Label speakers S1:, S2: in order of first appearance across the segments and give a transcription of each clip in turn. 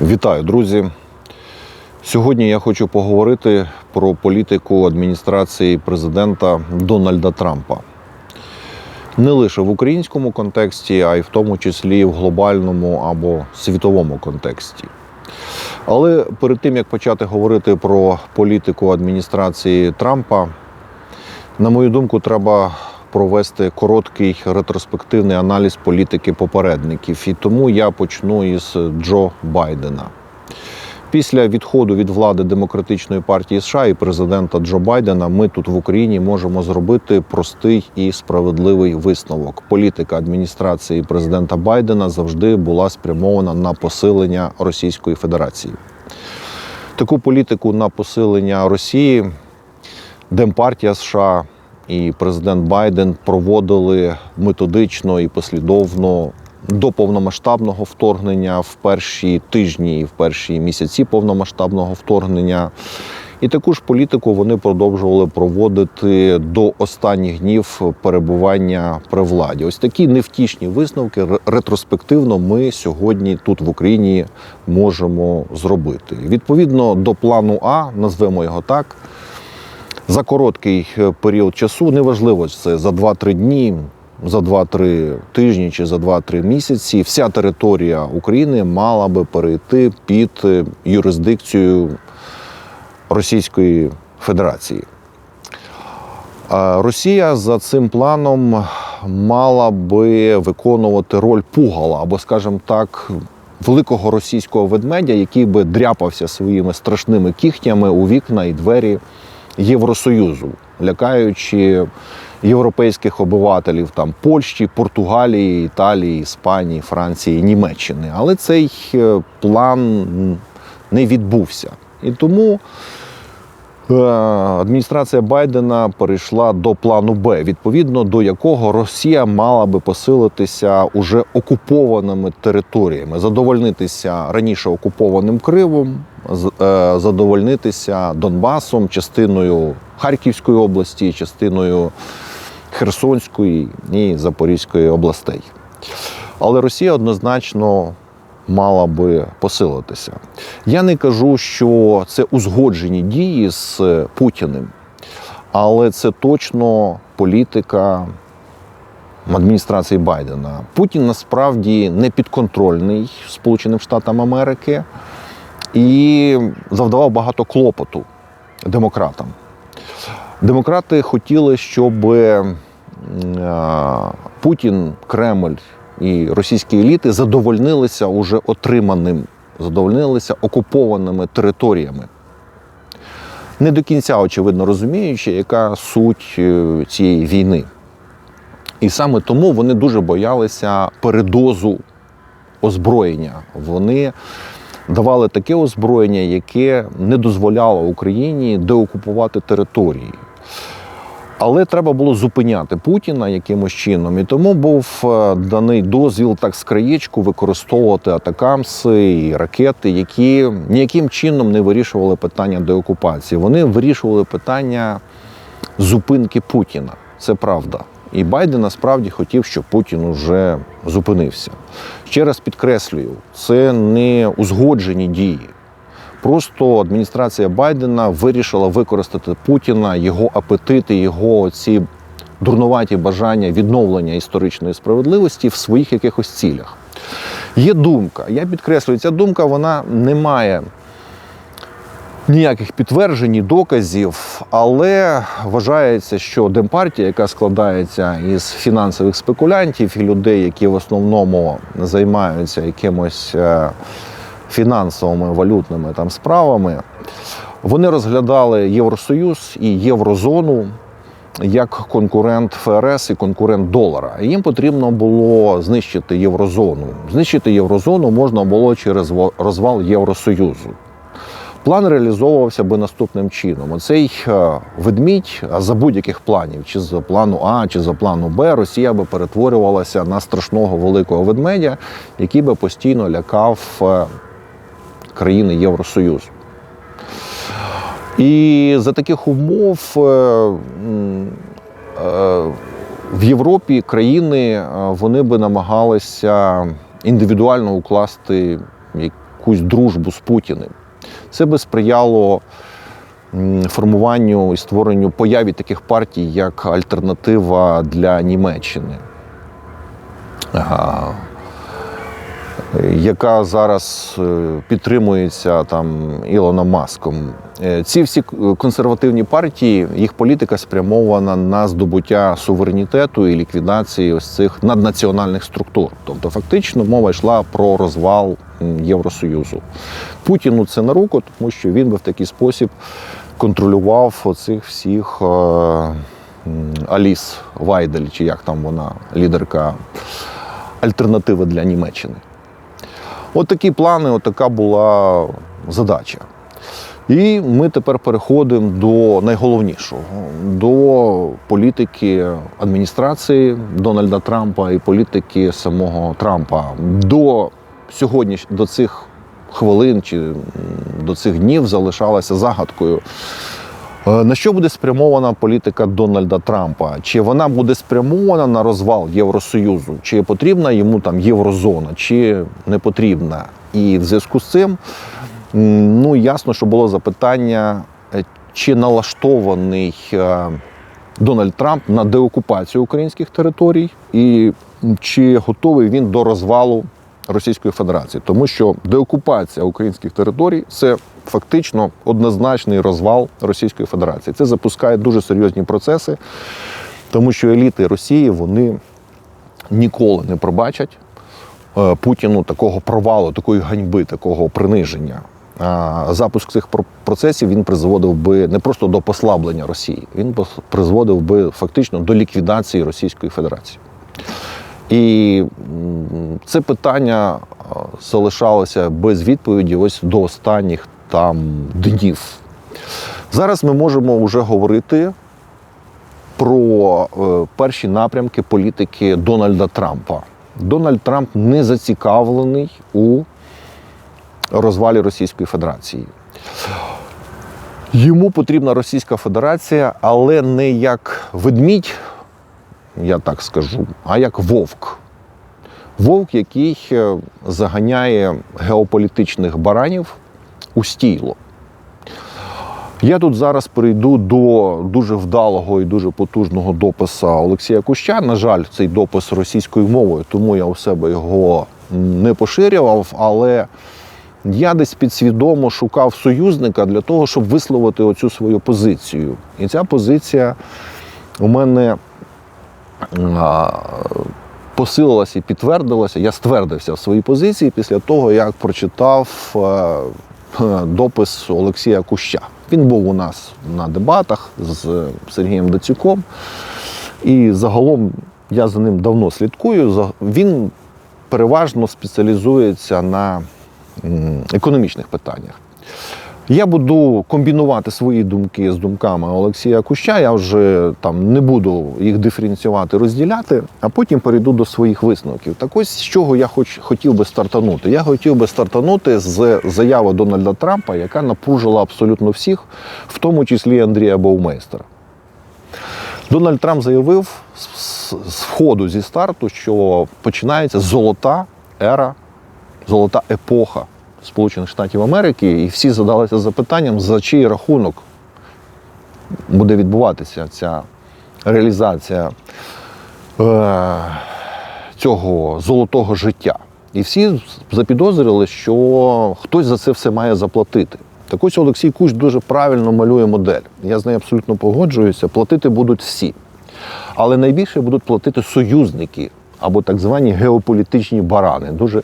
S1: Вітаю, друзі! Сьогодні я хочу поговорити про політику адміністрації президента Дональда Трампа. Не лише в українському контексті, а й в тому числі в глобальному або світовому контексті. Але перед тим як почати говорити про політику адміністрації Трампа, на мою думку, треба провести короткий ретроспективний аналіз політики попередників. І тому я почну із Джо Байдена. Після відходу від влади демократичної партії США і президента Джо Байдена ми тут в Україні можемо зробити простий і справедливий висновок. Політика адміністрації президента Байдена завжди була спрямована на посилення Російської Федерації. Таку політику на посилення Росії Демпартія США і президент Байден проводили методично і послідовно до повномасштабного вторгнення в перші тижні і в перші місяці повномасштабного вторгнення. І таку ж політику вони продовжували проводити до останніх днів перебування при владі. Ось такі невтішні висновки ретроспективно ми сьогодні тут в Україні можемо зробити. Відповідно до плану А, назвемо його так, за короткий е, період часу, неважливо, це за 2-3 дні, за 2-3 тижні чи за 2-3 місяці, вся територія України мала би перейти під е, юрисдикцію Російської Федерації. Росія за цим планом мала би виконувати роль пугала або, скажімо так, великого російського ведмедя, який би дряпався своїми страшними кігтями у вікна і двері Євросоюзу, лякаючи європейських обивателів там Польщі, Португалії, Італії, Іспанії, Франції, Німеччини. Але цей е, план не відбувся. І тому адміністрація Байдена перейшла до плану Б, відповідно до якого Росія мала би посилитися уже окупованими територіями, задовольнитися раніше окупованим Кривом, е, задовольнитися Донбасом, частиною Харківської області, частиною Херсонської і Запорізької областей. Але Росія однозначно мала би посилитися. Я не кажу, що це узгоджені дії з Путіним, але це точно політика адміністрації Байдена. Путін насправді не підконтрольний Сполученим Штатам Америки і завдавав багато клопоту демократам. Демократи хотіли, щоб е, Путін, Кремль і російські еліти задовольнилися уже отриманим, задовольнилися окупованими територіями. Не до кінця, очевидно, розуміючи, яка суть е, цієї війни. І саме тому вони дуже боялися передозу озброєння. Вони давали таке озброєння, яке не дозволяло Україні деокупувати території. Але треба було зупиняти Путіна якимось чином, і тому був е, даний дозвіл так з краєчку використовувати атакамси і ракети, які ніяким чином не вирішували питання деокупації. Вони вирішували питання зупинки Путіна. Це правда. І Байден насправді хотів, щоб Путін уже зупинився. Ще раз підкреслюю, це не узгоджені дії. Просто адміністрація Байдена вирішила використати Путіна, його апетити, його ці дурнуваті бажання відновлення історичної справедливості в своїх якихось цілях. Є думка. Я підкреслюю, ця думка вона не має ніяких підтверджень, ні доказів, але вважається, що демпартія, яка складається із фінансових спекулянтів і людей, які в основному займаються якимось е, фінансовими валютними там справами, вони розглядали Євросоюз і Єврозону як конкурент ФРС і конкурент долара. Їм потрібно було знищити Єврозону. Знищити Єврозону можна було через розвал Євросоюзу. План реалізовувався би наступним чином: оцей е, ведмідь за будь-яких планів, чи за плану А, чи за плану Б, Росія би перетворювалася на страшного великого ведмедя, який би постійно лякав е, країни Євросоюзу. І за таких умов е, е, в Європі країни е, вони би намагалися індивідуально укласти якусь дружбу з Путіним. Це би сприяло формуванню і створенню появі таких партій, як альтернатива для Німеччини. Яка зараз е, підтримується там Ілоном Маском. Е, Ці всі консервативні партії, їх політика спрямована на здобуття суверенітету і ліквідації ось цих наднаціональних структур. Тобто, фактично, мова йшла про розвал Євросоюзу. Путіну це на руку, тому що він би в такий спосіб контролював оцих всіх е, Аліс Вайдель, чи як там вона, лідерка альтернативи для Німеччини. От такі плани, от така була задача. І ми тепер переходимо до найголовнішого до політики адміністрації Дональда Трампа і політики самого Трампа. До сьогодні, до цих хвилин чи до цих днів залишалася загадкою. Е, На що буде спрямована політика Дональда Трампа? Чи вона буде спрямована на розвал Євросоюзу? Чи потрібна йому там єврозона, чи не потрібна? І в зв'язку з цим ну ясно, що було запитання, е, чи налаштований е, Дональд Трамп на деокупацію українських територій, і чи готовий він до розвалу Російської Федерації, тому що деокупація українських територій це фактично однозначний розвал Російської Федерації. Це запускає дуже серйозні процеси, тому що еліти Росії вони ніколи не пробачать е, Путіну такого провалу, такої ганьби, такого приниження. Запуск цих процесів він призводив би не просто до послаблення Росії, він призводив би фактично до ліквідації Російської Федерації. І це питання залишалося без відповіді ось до останніх там днів. Зараз ми можемо вже говорити про е, перші напрямки політики Дональда Трампа. Дональд Трамп не зацікавлений у розвалі Російської Федерації. Йому потрібна Російська Федерація, але не як ведмідь, я так скажу, а як вовк. Вовк, який е, заганяє геополітичних баранів у стійло. Я тут зараз перейду до дуже вдалого і дуже потужного дописа Олексія Куща. На жаль, цей допис російською мовою, тому я у себе його не поширював, але я десь підсвідомо шукав союзника для того, щоб висловити оцю свою позицію. І ця позиція у мене посилилася і підтвердилася. Я ствердився в своїй позиції після того, як прочитав е, е, допис Олексія Куща. Він був у нас на дебатах з Сергієм Дацюком. І загалом я за ним давно слідкую. Він переважно спеціалізується на економічних питаннях. Я буду комбінувати свої думки з думками Олексія Куща. Я вже там не буду їх диференціювати, розділяти, а потім перейду до своїх висновків. Так ось з чого я хоч, хотів би стартанути. Я хотів би стартанути з заяви Дональда Трампа, яка напружила абсолютно всіх, в тому числі Андрія Баумейстера. Дональд Трамп заявив з входу зі старту, що починається золота ера, золота епоха Сполучених Штатів Америки, і всі задалися запитанням, за чий рахунок буде відбуватися ця реалізація е, цього золотого життя. І всі запідозрили, що хтось за це все має заплатити. Так ось Олексій Куч дуже правильно малює модель. Я з нею абсолютно погоджуюся. Платити будуть всі. Але найбільше будуть платити союзники або так звані геополітичні барани. Дуже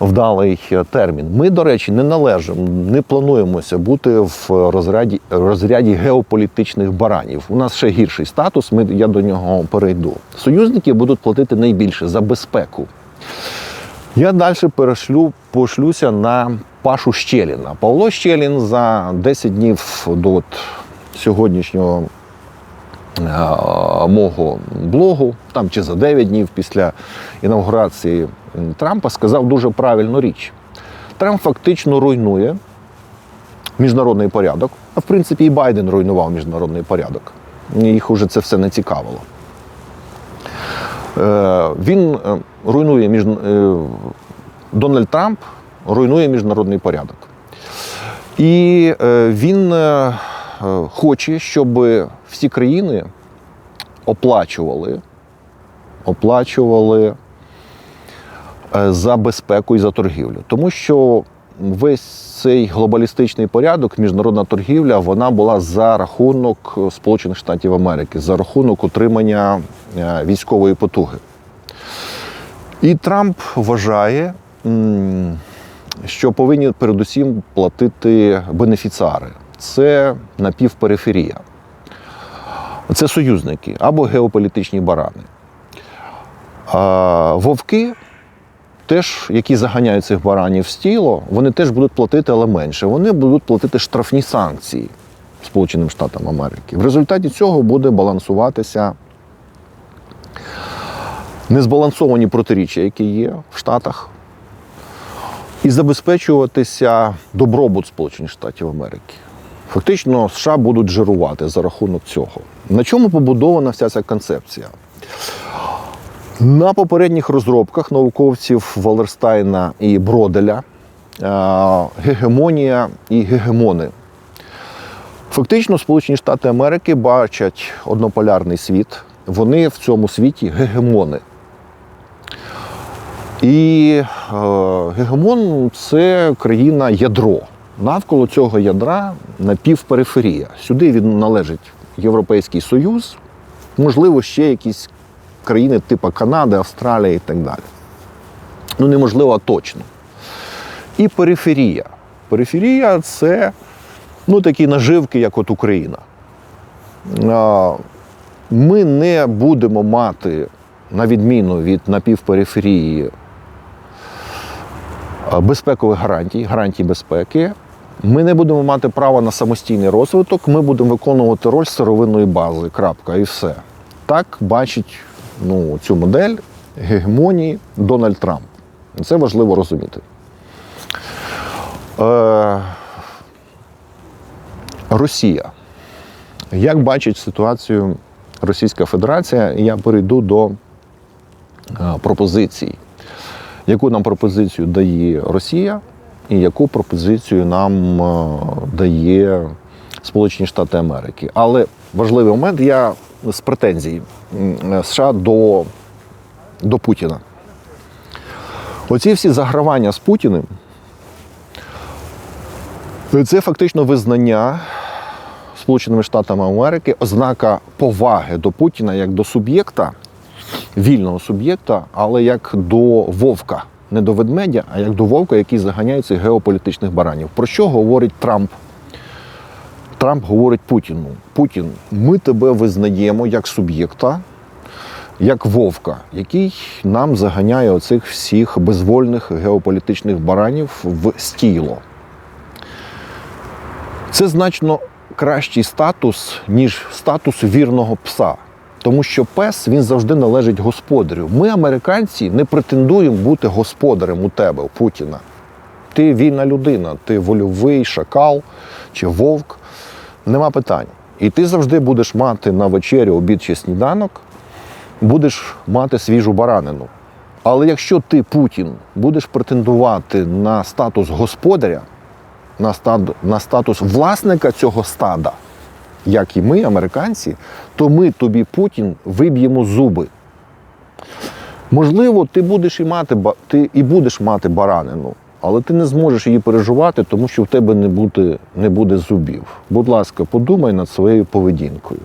S1: вдалий е, термін. Ми, до речі, не належимо, не плануємося бути в розряді, розряді геополітичних баранів. У нас ще гірший статус, ми, я до нього перейду. Союзники будуть платити найбільше за безпеку. Я далі перешлю, пошлюся на Пашу Щеліна. Павло Щелін за 10 днів до от сьогоднішнього е, мого блогу, там чи за 9 днів після інаугурації Трампа, сказав дуже правильну річ. Трамп фактично руйнує міжнародний порядок. А в принципі, і Байден руйнував міжнародний порядок. Їх уже це все не цікавило. Е, Він е, руйнує між... е, Дональд Трамп руйнує міжнародний порядок. І він хоче, щоб всі країни оплачували, оплачували за безпеку і за торгівлю. Тому що весь цей глобалістичний порядок, міжнародна торгівля, вона була за рахунок Сполучених Штатів Америки, за рахунок утримання е, військової потуги. І Трамп вважає, що повинні передусім платити бенефіціари. Це напівпериферія. Це союзники або геополітичні барани. Вовки, теж, які заганяють цих баранів в стіло, вони теж будуть платити, але менше. Вони будуть платити штрафні санкції Сполученим Штатам Америки. В результаті цього буде балансуватися незбалансовані протиріччя, які є в Штатах, і забезпечуватися добробут Сполучених Штатів Америки. Фактично, США будуть жирувати за рахунок цього. На чому побудована вся ця концепція? На попередніх розробках науковців Валерстайна і Броделя е, гегемонія і гегемони. Фактично, Сполучені Штати Америки бачать однополярний світ. Вони в цьому світі гегемони. І е, гегемон це країна ядро. Навколо цього ядра напівпериферія. Сюди від належить Європейський Союз, можливо, ще якісь країни типу Канади, Австралія і так далі. Ну, неможливо, точно. І периферія. Периферія це ну, такі наживки, як от Україна. Ми не будемо мати, на відміну від напівпериферії, безпекових гарантій, гарантій безпеки. Ми не будемо мати права на самостійний розвиток, ми будемо виконувати роль сировинної бази. Крапка, і все. Так бачить ну, цю модель гегемонії Дональд Трамп. Це важливо розуміти. Е, Росія. Як бачить ситуацію Російська Федерація, я перейду до е, пропозицій. Яку нам пропозицію дає Росія, і яку пропозицію нам е, дає Сполучені Штати Америки. Але важливий момент, я з претензій США до, до Путіна. Оці всі загравання з Путіним це фактично визнання Сполученими Штатами Америки, ознака поваги до Путіна як до суб'єкта, вільного суб'єкта, але як до вовка. Не до ведмедя, а як до вовка, який заганяє цих геополітичних баранів. Про що говорить Трамп? Трамп говорить Путіну: Путін, ми тебе визнаємо як суб'єкта, як вовка, який нам заганяє оцих всіх безвольних геополітичних баранів в стіло. Це значно кращий статус, ніж статус вірного пса. Тому що пес він завжди належить господарю. Ми, американці, не претендуємо бути господарем у тебе, у Путіна. Ти вільна людина, ти вольовий шакал чи вовк. Нема питань. І ти завжди будеш мати на вечерю, обід чи сніданок, будеш мати свіжу баранину. Але якщо ти, Путін, будеш претендувати на статус господаря, на, стад, на статус власника цього стада, як і ми, американці, то ми тобі, Путін, виб'ємо зуби. Можливо, ти будеш і мати ти і будеш мати баранину, але ти не зможеш її переживати, тому що в тебе не буде, не буде зубів. Будь ласка, подумай над своєю поведінкою.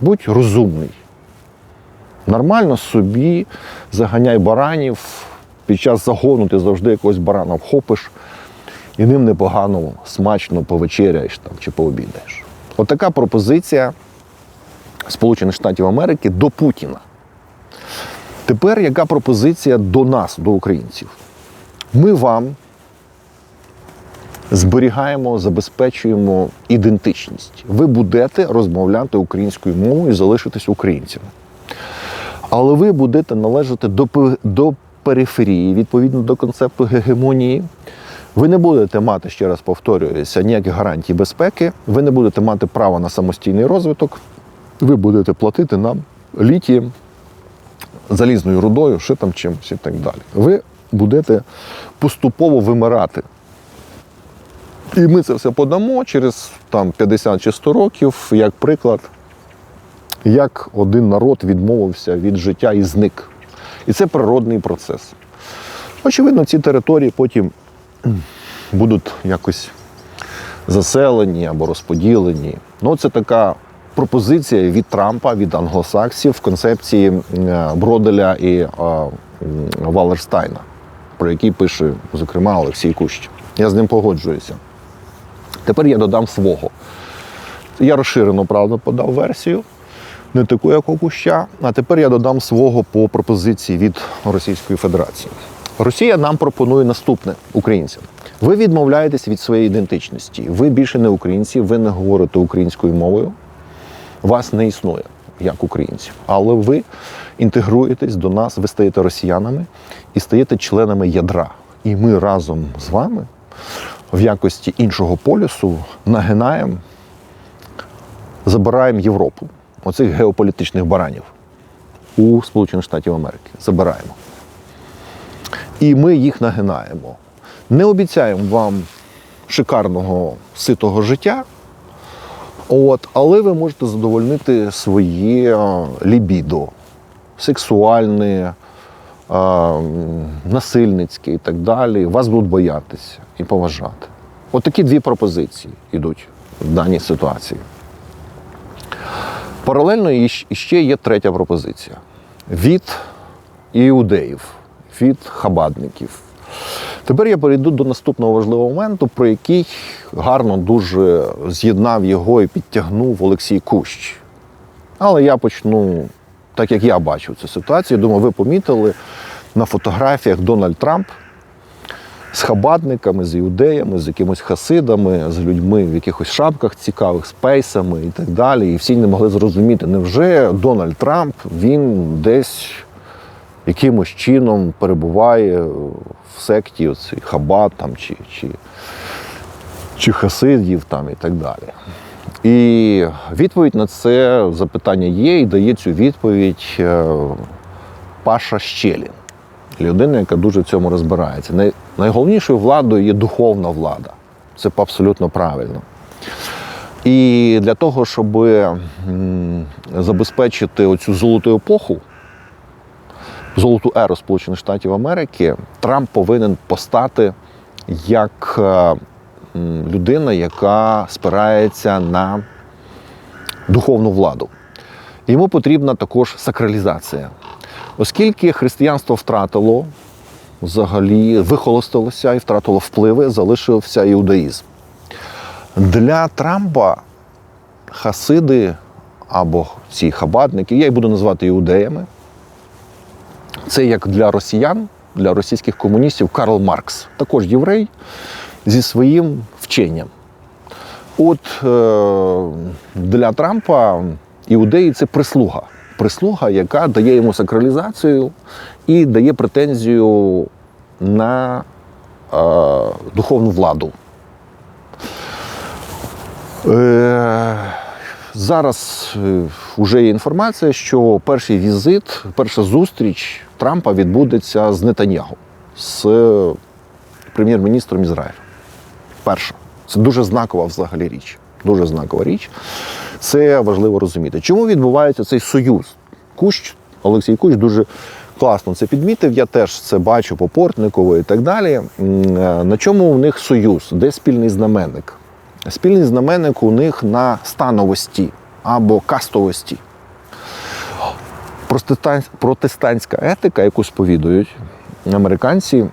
S1: Будь розумний. Нормально собі заганяй баранів. Під час загону ти завжди якогось барана вхопиш і ним непогано, смачно повечеряєш там, чи пообідаєш. Отака пропозиція Сполучених Штатів Америки до Путіна. Тепер яка пропозиція до нас, до українців? Ми вам зберігаємо, забезпечуємо ідентичність. Ви будете розмовляти українською мовою і залишитесь українцями. Але ви будете належати до, до периферії, відповідно до концепту гегемонії. Ви не будете мати, ще раз повторююся, ніяких гарантій безпеки, ви не будете мати права на самостійний розвиток, ви будете платити нам літієм, залізною рудою, шитом чимось і так далі. Ви будете поступово вимирати. І ми це все подамо через там, 50 чи 100 років, як приклад, як один народ відмовився від життя і зник. І це природний процес. Очевидно, ці території потім будуть якось заселені або розподілені. Ну, це така пропозиція від Трампа, від англосаксів в концепції е, Броделя і е, Валерстайна, про який пише, зокрема, Олексій Кущ. Я з ним погоджуюся. Тепер я додам свого. Я розширено, правда, подав версію, не таку, як у Куща, а тепер я додам свого по пропозиції від Російської Федерації. Росія нам пропонує наступне українцям. Ви відмовляєтесь від своєї ідентичності. Ви більше не українці, ви не говорите українською мовою. Вас не існує як українців. Але ви інтегруєтесь до нас, ви стаєте росіянами і стаєте членами ядра. І ми разом з вами в якості іншого полюсу нагинаємо, забираємо Європу, оцих геополітичних баранів у Сполучених Штатів Америки. Забираємо. І ми їх нагинаємо. Не обіцяємо вам шикарного ситого життя, от, але ви можете задовольнити своє е, лібідо, сексуальне, насильницьке і так далі. Вас будуть боятися і поважати. От такі дві пропозиції йдуть в даній ситуації. Паралельно іще є третя пропозиція від іудеїв, від хабадників. Тепер я перейду до наступного важливого моменту, про який гарно дуже з'єднав його і підтягнув Олексій Кущ. Але я почну так, як я бачу цю ситуацію. Думаю, ви помітили на фотографіях Дональд Трамп з хабадниками, з іудеями, з якимось хасидами, з людьми в якихось шапках цікавих, з пейсами і так далі. І всі не могли зрозуміти, невже Дональд Трамп він десь якимось чином перебуває в секті оцей хабад там, чи, чи, чи хасидів там, і так далі. І відповідь на це запитання є, і дає цю відповідь е, Паша Щелін, людина, яка дуже в цьому розбирається. Найголовнішою владою є духовна влада. Це абсолютно правильно. І для того, щоб забезпечити оцю золоту епоху, золоту еру Сполучених Штатів Америки, Трамп повинен постати як е, людина, яка спирається на духовну владу. Йому потрібна також сакралізація. Оскільки християнство втратило взагалі, вихолостилося і втратило впливи, залишився іудаїзм. Для Трампа хасиди або ці хабадники, я їх буду називати іудеями, це як для росіян, для російських комуністів Карл Маркс, також єврей зі своїм вченням. От е, для Трампа іудеї це прислуга. Прислуга, яка дає йому сакралізацію і дає претензію на е, духовну владу. Е, зараз вже є інформація, що перший візит, перша зустріч Трампа відбудеться з Нетаньягу, з прем'єр-міністром Ізраїля. Перша. Це дуже знакова взагалі річ. Дуже знакова річ. Це важливо розуміти. Чому відбувається цей союз? Кущ, Олексій Кущ дуже класно це підмітив. Я теж це бачу по Портникову і так далі. Е, На чому у них союз? Де спільний знаменник? Спільний знаменник у них на становості або кастовості. Протестан- Протестантська етика, яку сповідують американці,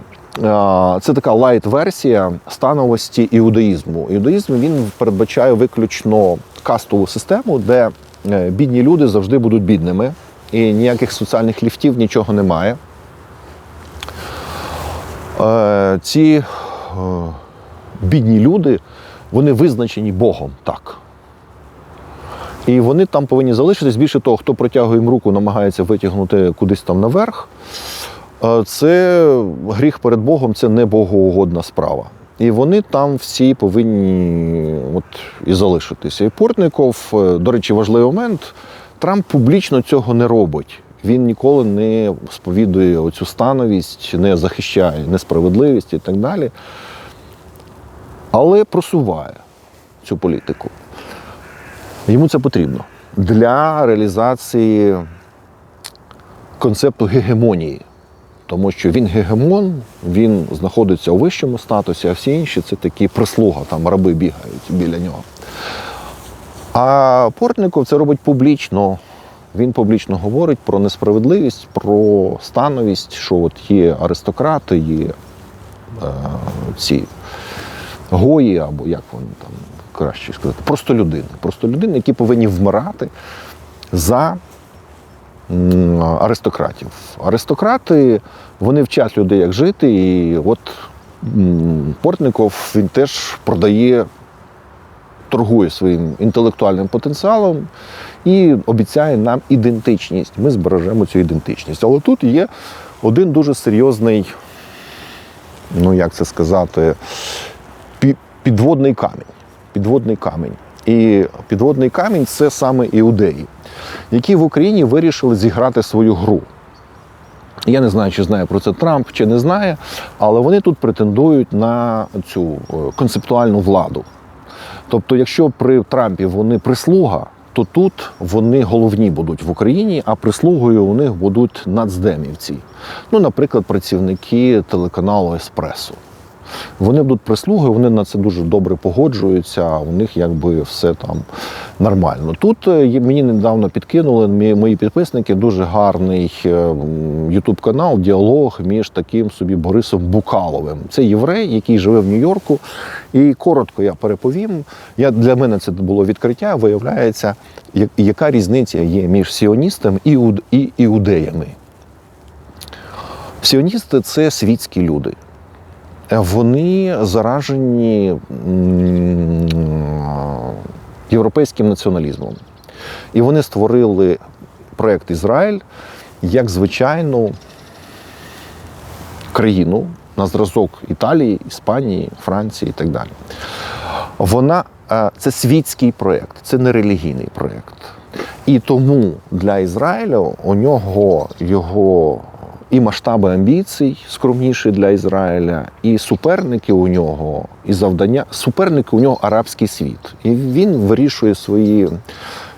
S1: це така лайт-версія становості іудаїзму. Іудаїзм він передбачає виключно кастову систему, де е, бідні люди завжди будуть бідними, і ніяких соціальних ліфтів нічого немає. Е, Ці е, бідні люди, вони визначені Богом так. І вони там повинні залишитись. Більше того, хто протягує їм руку, намагається витягнути кудись там наверх. Це гріх перед Богом, це не богоугодна справа. І вони там всі повинні от, і залишитися. І Портников, е, до речі, важливий момент. Трамп публічно цього не робить. Він ніколи не сповідує оцю становість, не захищає несправедливість і так далі. Але просуває цю політику. Йому це потрібно для реалізації концепту гегемонії. Тому що він гегемон, він знаходиться у вищому статусі, а всі інші це такі прислуга, там раби бігають біля нього. А Портников це робить публічно. Він публічно говорить про несправедливість, про становість, що от є аристократи, є е, ці гої, або як вони там краще сказати, просто людини. Просто людини, які повинні вмирати за аристократів. Аристократи вони вчать людей, як жити, і от Портников він теж продає торгує своїм інтелектуальним потенціалом і обіцяє нам ідентичність. Ми збережемо цю ідентичність. Але тут є один дуже серйозний, ну як це сказати, підводний камінь. Підводний камінь. І підводний камінь це саме іудеї, які в Україні вирішили зіграти свою гру. Я не знаю, чи знає про це Трамп, чи не знає, але вони тут претендують на цю е, концептуальну владу. Тобто, якщо при Трампі вони прислуга, то тут вони головні будуть в Україні, а прислугою у них будуть нацдемівці. Ну, наприклад, працівники телеканалу Еспресо. Вони будуть прислугою, вони на це дуже добре погоджуються, у них якби все там нормально. Тут е, мені недавно підкинули мої підписники дуже гарний ютуб канал, діалог між таким собі Борисом Букаловим. Це єврей, який живе в Нью-Йорку. І коротко я переповім. Я, для мене це було відкриття. Виявляється, яка різниця є між сіоністами і, і іудеями. Сіоністи це світські люди. Е, Вони заражені європейським націоналізмом. І вони створили проект Ізраїль як звичайну країну на зразок Італії, Іспанії, Франції і так далі. Вона е, це світський проєкт, це не релігійний проєкт. І тому для Ізраїлю у нього його і масштаби амбіцій скромніші для Ізраїля, і суперники у нього, і завдання. Суперники у нього арабський світ. І він вирішує свої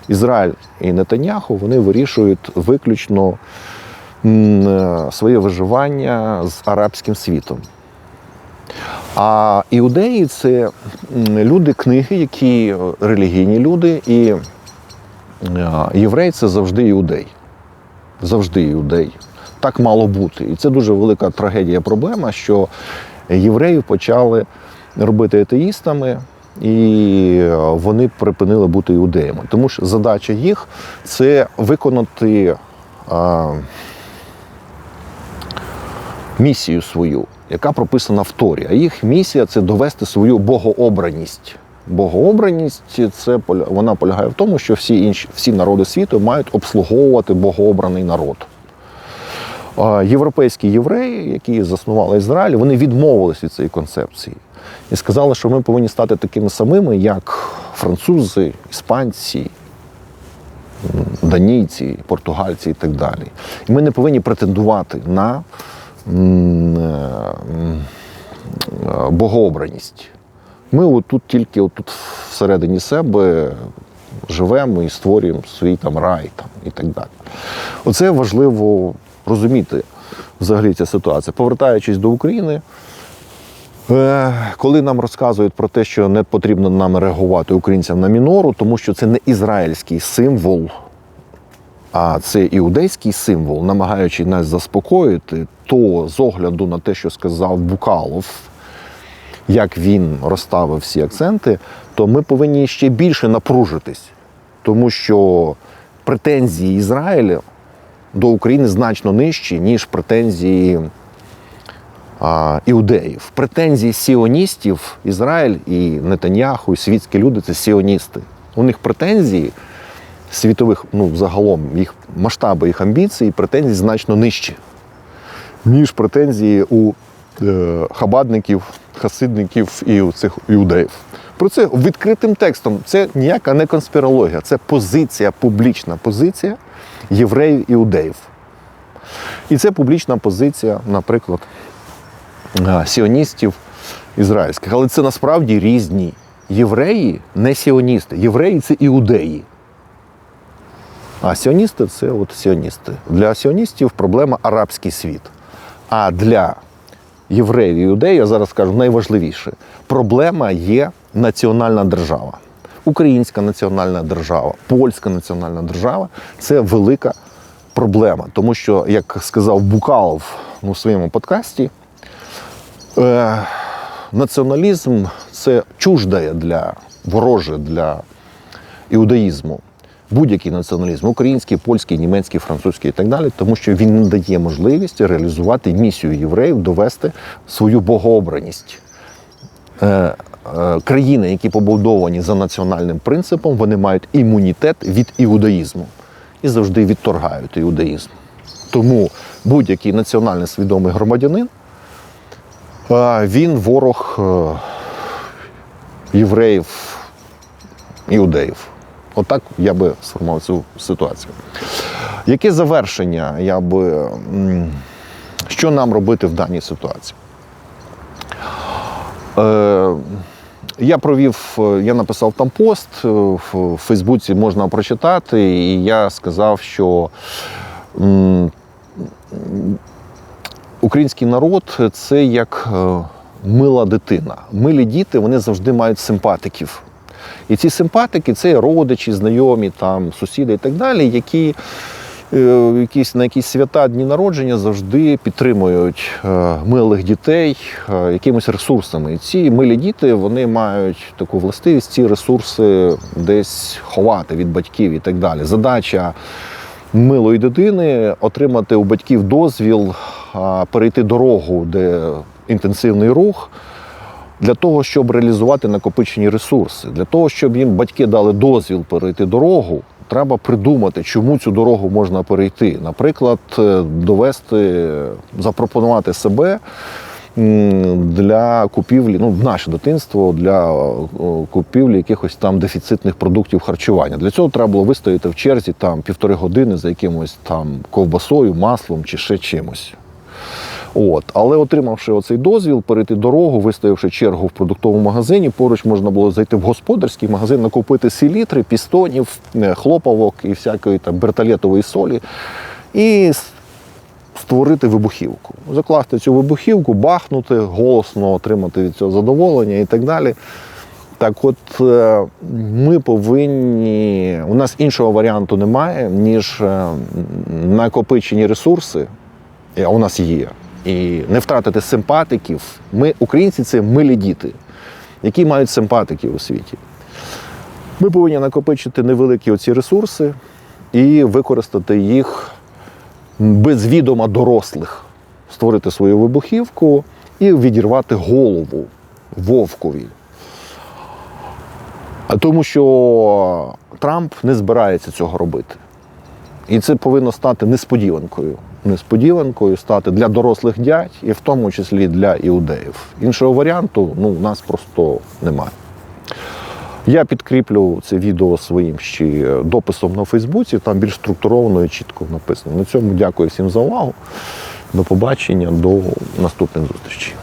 S1: Ізраїль і Нетаньяху, вони вирішують виключно е, своє виживання з арабським світом. А іудеї це люди книги, які е, релігійні люди, і е, єврей це завжди іудей. Завжди іудей. Так мало бути. І це дуже велика трагедія, проблема, що євреїв почали робити атеїстами, і е, вони припинили бути іудеями. Тому що задача їх це виконати а, місію свою, яка прописана в Торі. А їх місія це довести свою богообраність. Богообраність це вона полягає в тому, що всі інші всі народи світу мають обслуговувати богообраний народ. Європейські євреї, які заснували Ізраїль, вони відмовились від цієї концепції і сказали, що ми повинні стати такими самими, як французи, іспанці, данійці, португальці і так далі. І ми не повинні претендувати на е, е, богообраність. Ми отут тільки отут всередині себе живемо і створюємо свій там рай там, і так далі. Оце важливо розуміти взагалі ця ситуація. Повертаючись до України, е, коли нам розказують про те, що не потрібно нам реагувати українцям на мінору, тому що це не ізраїльський символ, а це іудейський символ, намагаючи нас заспокоїти, то з огляду на те, що сказав Букалов, як він розставив всі акценти, то ми повинні ще більше напружитись, тому що претензії Ізраїля до України значно нижчі, ніж претензії а, іудеїв. Претензії сіоністів, Ізраїль і Нетаньяху, і світські люди це сіоністи. У них претензії світових, ну загалом їх масштаби їх амбіцій, претензії значно нижчі, ніж претензії у е, хабадників, хасидників і у цих іудеїв. Про це відкритим текстом. Це ніяка не конспірологія, це позиція, публічна позиція євреїв іудеїв. І це публічна позиція, наприклад, сіоністів ізраїльських. Але це насправді різні. Євреї не сіоністи. Євреї це іудеї. А сіоністи це от сіоністи. Для сіоністів проблема арабський світ. А для євреїв і іудеїв, я зараз скажу найважливіше, проблема є національна держава. Українська національна держава, польська національна держава це велика проблема. Тому що, як сказав Букалов у своєму подкасті, е, націоналізм це чуждає для вороже для іудаїзму. Будь-який націоналізм український, польський, німецький, французький і так далі, тому що він не дає можливість реалізувати місію євреїв, довести свою богообраність. Е, е, країни, які побудовані за національним принципом, вони мають імунітет від іудаїзму і завжди відторгають іудаїзм. Тому будь-який національно свідомий громадянин е, він ворог євреїв, іудеїв. Отак я би сформував цю ситуацію. Яке завершення я би. Що нам робити в даній ситуації? Я провів, е, я написав там пост, е, в Фейсбуці можна прочитати, і я сказав, що український народ це як е, мила дитина. Милі діти вони завжди мають симпатиків. І ці симпатики це родичі, знайомі, там, сусіди і так далі, які якісь, на якісь свята дні народження завжди підтримують е, милих дітей е, якимись ресурсами. І ці милі діти вони мають таку властивість ці ресурси десь ховати від батьків і так далі. Задача милої дитини отримати у батьків дозвіл перейти дорогу, де інтенсивний рух. Для того, щоб реалізувати накопичені ресурси, для того, щоб їм батьки дали дозвіл перейти дорогу, треба придумати, чому цю дорогу можна перейти. Наприклад, е, довести, запропонувати себе для купівлі, ну, в наше дитинство, для купівлі якихось там дефіцитних продуктів харчування. Для цього треба було вистояти в черзі там півтори години за якимось там ковбасою, маслом чи ще чимось. От. Але отримавши оцей дозвіл, перейти дорогу, вистоявши чергу в продуктовому магазині, поруч можна було зайти в господарський магазин, накупити селітри, пістонів, е, хлопавок і всякої там бертолетової солі. І створити вибухівку. Закласти цю вибухівку, бахнути, голосно отримати від цього задоволення і так далі. Так от е, ми повинні, у нас іншого варіанту немає, ніж е, накопичені ресурси, а у нас є. І не втратити симпатиків. Ми, українці, це милі діти, які мають симпатиків у світі. Ми повинні накопичити невеликі оці ресурси і використати їх без відома дорослих, створити свою вибухівку і відірвати голову вовкові. Тому що Трамп не збирається цього робити. І це повинно стати несподіванкою. Несподіванкою стати для дорослих дядь і в тому числі для іудеїв. Іншого варіанту ну, у нас просто немає. Я підкріплю це відео своїм ще дописом на Фейсбуці, там більш структуровано і чітко написано. На цьому дякую всім за увагу. До побачення, до наступних зустрічей.